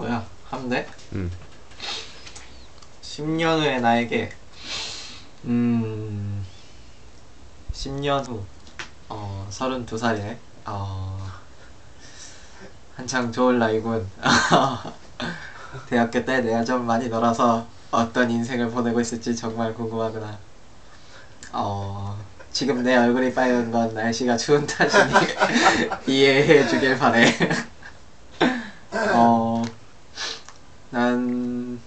뭐야 하면 돼? 음. 10년 후의 나에게 음 10년 후 어, 32살이네 어, 한창 좋을 나이군 대학교 때 내가 좀 많이 놀아서 어떤 인생을 보내고 있을지 정말 궁금하구나 어, 지금 내 얼굴이 빨간 건 날씨가 추운 탓이니 이해해 주길 바래 어, 난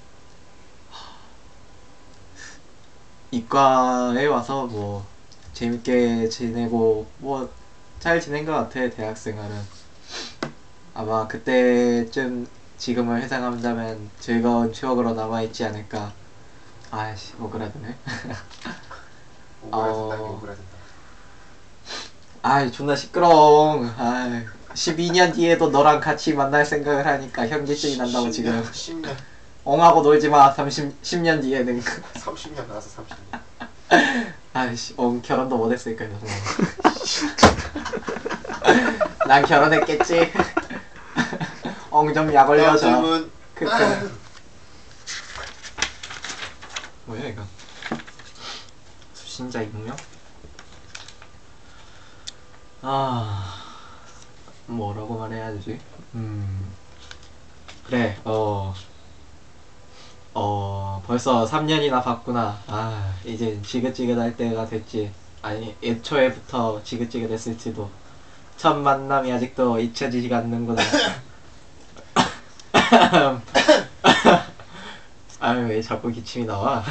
이과에 와서 뭐 재밌게 지내고 뭐 잘 지낸 것 같아 대학 생활은. 아마 그때쯤 지금을 회상한다면 즐거운 추억으로 남아있지 않을까. 아이씨 오그라드네 오그라든다 어. 오그라든다. 아이 존나 시끄러워 아이 12년 뒤에도 너랑 같이 만날 생각을 하니까 현기증이 난다고 지금. 10년 엉하고 놀지 마. 30, 10년 뒤에는 30년 나서 30년. 아이씨 엉 결혼도 못했으니까 난 결혼했겠지. 엉좀 약 올려줘. 요즘은 그때 뭐야 이거? 수신자 익명? 아 뭐라고 말해야 되지? 음. 그래 어 어, 벌써 3년이나 봤구나. 아, 이제 지긋지긋할 때가 됐지. 아니, 애초에부터 지긋지긋했을지도. 첫 만남이 아직도 잊혀지지가 않는구나. 아유, 왜 자꾸 기침이 나와?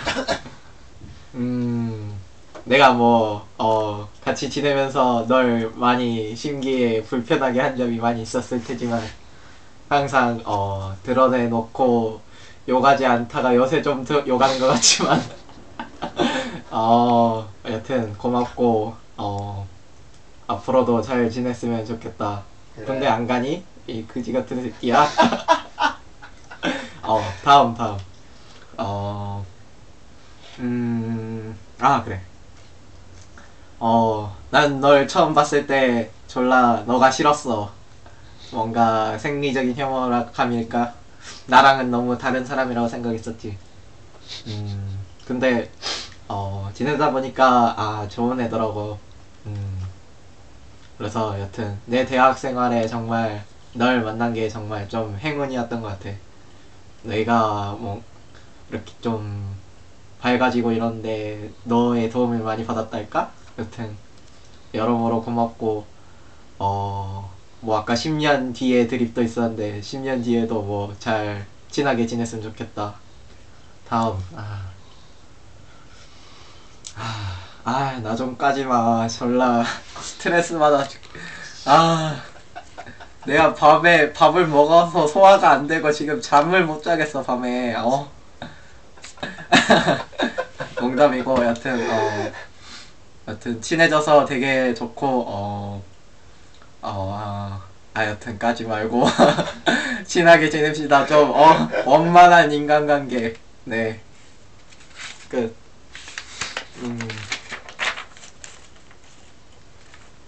음, 내가 뭐, 어, 같이 지내면서 널 많이 신기해 불편하게 한 점이 많이 있었을 테지만, 항상, 어, 드러내놓고 욕하지 않다가 요새 좀더 욕하는 것 같지만, 어, 여튼 고맙고, 어, 앞으로도 잘 지냈으면 좋겠다. 군대 안 가니? 이 그지 같은 새끼야. 어, 다음, 다음. 어, 음, 아, 그래. 어, 난 널 처음 봤을 때 졸라 너가 싫었어. 뭔가 생리적인 혐오감일까? 나랑은 너무 다른 사람이라고 생각했었지. 음, 근데, 어, 지내다 보니까, 아, 좋은 애더라고. 음, 그래서 여튼, 내 대학 생활에 정말 널 만난 게 정말 좀 행운이었던 것 같아. 내가 뭐, 이렇게 좀 밝아지고 이런데 너의 도움을 많이 받았달까? 여튼, 여러모로 고맙고, 어, 뭐 아까 10년 뒤에 드립도 있었는데 10년 뒤에도 뭐 잘 친하게 지냈으면 좋겠다. 다음 아, 아, 아, 나 좀 까지 마. 졸라 스트레스 받아. 죽- 아, 내가 밤에 밥을 먹어서 소화가 안 되고 지금 잠을 못 자겠어 밤에. 어. 농담이고 여튼 어, 여튼 친해져서 되게 좋고 어. 어, 아, 아, 여튼 까지 말고 친하게 지냅시다. 좀 어, 원만한 인간관계. 네. 끝. 음.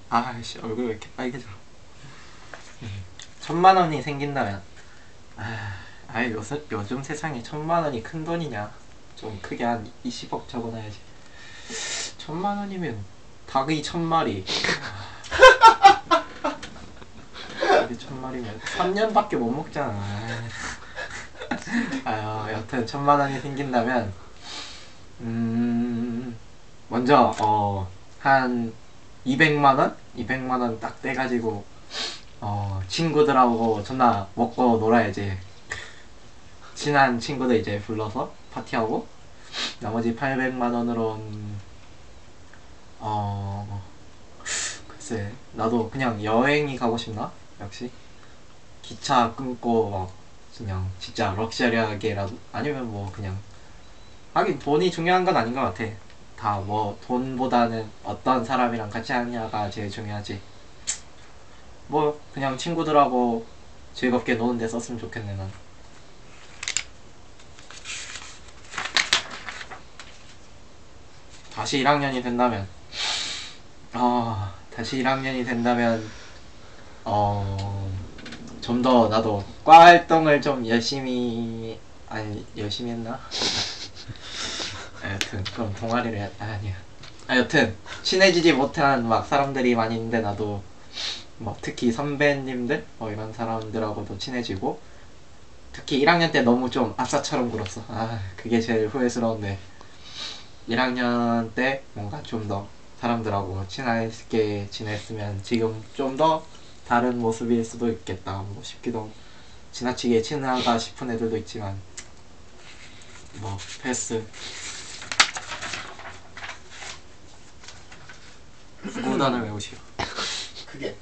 아씨 얼굴 왜 이렇게 빨개져? 음. 천만 원이 생긴다면 아, 아이 요새 요즘 세상에 천만 원이 큰 돈이냐? 좀 크게 한 20억 적어놔야지. 천만 원이면 닭이 천 마리. 닭이 천 마리면 3년밖에 못 먹잖아. 아, 여튼 천만 원이 생긴다면 음 먼저 어 한 200만 원? 200만 원 딱 떼 가지고 어 친구들하고 존나 먹고 놀아야지. 친한 친구들 이제 불러서 파티하고 나머지 800만 원으로는 어 글쎄 나도 그냥 여행이 가고 싶나 역시 기차 끊고 막 그냥 진짜 럭셔리하게라도 아니면 뭐 그냥 하긴 돈이 중요한 건 아닌 것 같아. 다 뭐 돈보다는 어떤 사람이랑 같이 하냐가 제일 중요하지. 뭐 그냥 친구들하고 즐겁게 노는 데 썼으면 좋겠네 난. 다시 1학년이 된다면. 아 다시 1학년이 된다면 어 좀 더 나도 과 활동을 좀 열심히 아니 열심히 했나? 아, 여튼 그럼 동아리를 했 아, 아니야. 아 여튼 친해지지 못한 막 사람들이 많이 있는데 나도 뭐 특히 선배님들 뭐 이런 사람들하고도 친해지고 특히 1학년 때 너무 좀 아싸처럼 굴었어. 아 그게 제일 후회스러운데 1학년 때 뭔가 좀 더 사람들하고 친하게 지냈으면 지금 좀 더 다른 모습일 수도 있겠다 뭐 싶기도 지나치게 친하다 싶은 애들도 있지만 뭐 패스. 구단을 외우시오. 그게?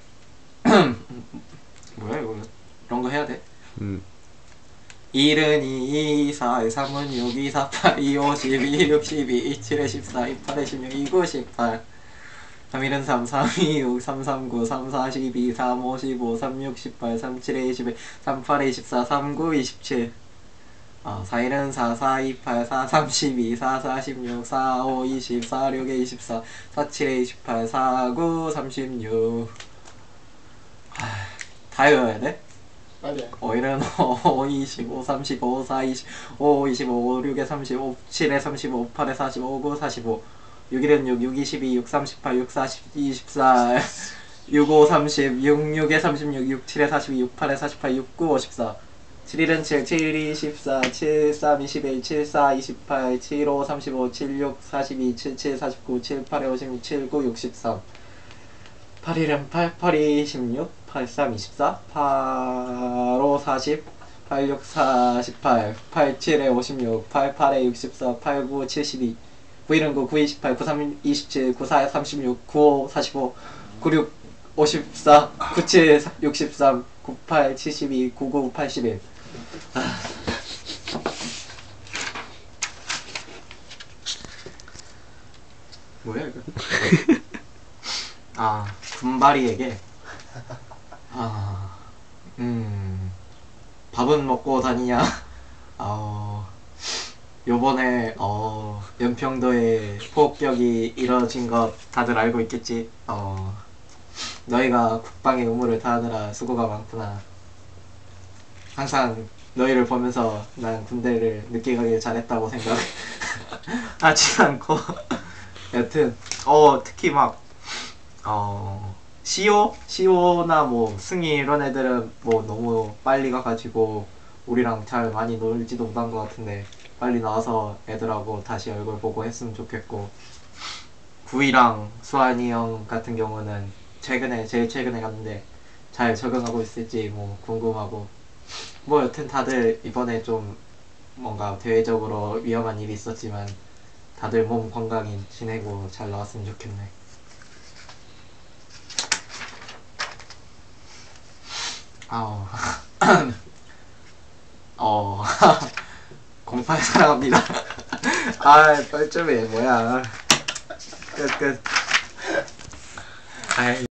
뭐야 이거? 이런 거 해야 돼? 음. 1은 2, 2, 4, 3은 6, 2, 4, 8, 2, 5, 12, 6, 12, 2, 7에 14, 2, 8에 16, 2, 9, 18 3일은 3, 3, 2, 6, 3, 3, 9, 3, 4, 12, 3, 5, 15, 3, 6, 18, 3, 7에 21, 3, 8에 24, 3, 9, 27 아, 4일은 4, 4, 2, 8, 4, 3, 12, 4, 4, 16, 4, 5, 20, 4, 6에 24, 4, 7에 28, 4, 9, 36 하, 다 외워야 돼? 빨리 해. 5일은 5, 25, 35, 4, 25, 25, 6에 35, 7에 35, 8에 45, 9, 45 6일은 6, 6, 22, 6, 38, 6, 40, 24 6, 5, 30, 6, 6에 36, 6, 7에 42, 6, 8에 48, 6, 9, 54 7일은 7, 7, 2, 14, 7, 3, 21, 7, 4, 28, 7, 5, 35, 7, 6, 42, 7, 7, 49, 7, 8에 56, 7, 9, 63 8일은 8, 8, 2, 16, 8, 3, 24, 8, 5, 40, 8, 6, 48, 8, 7에 56, 8, 8에 64, 8, 9, 72, 9일은 9, 9, 28, 9, 3, 27, 9, 4, 36, 9, 5, 45, 9, 6, 54, 9, 7, 63, 9, 8, 72, 9, 9, 81. 아. 뭐야 이거? 아 군바리에게 아, 음, 밥은 먹고 다니냐? 어, 요번에, 어, 연평도에 폭격이 이뤄진 것 다들 알고 있겠지? 어, 너희가 국방의 의무를 다하느라 수고가 많구나. 항상 너희를 보면서 난 군대를 늦게 가길 잘했다고 생각 하지 않고. 여튼, 어, 특히 막, 어, 시오? 시오나 뭐 승희 이런 애들은 뭐 너무 빨리 가가지고 우리랑 잘 많이 놀지도 못한 것 같은데 빨리 나와서 애들하고 다시 얼굴 보고 했으면 좋겠고 구이랑 수환이 형 같은 경우는 최근에 제일 최근에 갔는데 잘 적응하고 있을지 뭐 궁금하고 뭐 여튼 다들 이번에 좀 뭔가 대외적으로 위험한 일이 있었지만 다들 몸 건강히 지내고 잘 나왔으면 좋겠네. 아우. 어. 08 사랑합니다. 아, 뻘쭘해. 뭐야. 끝, 끝. 아이.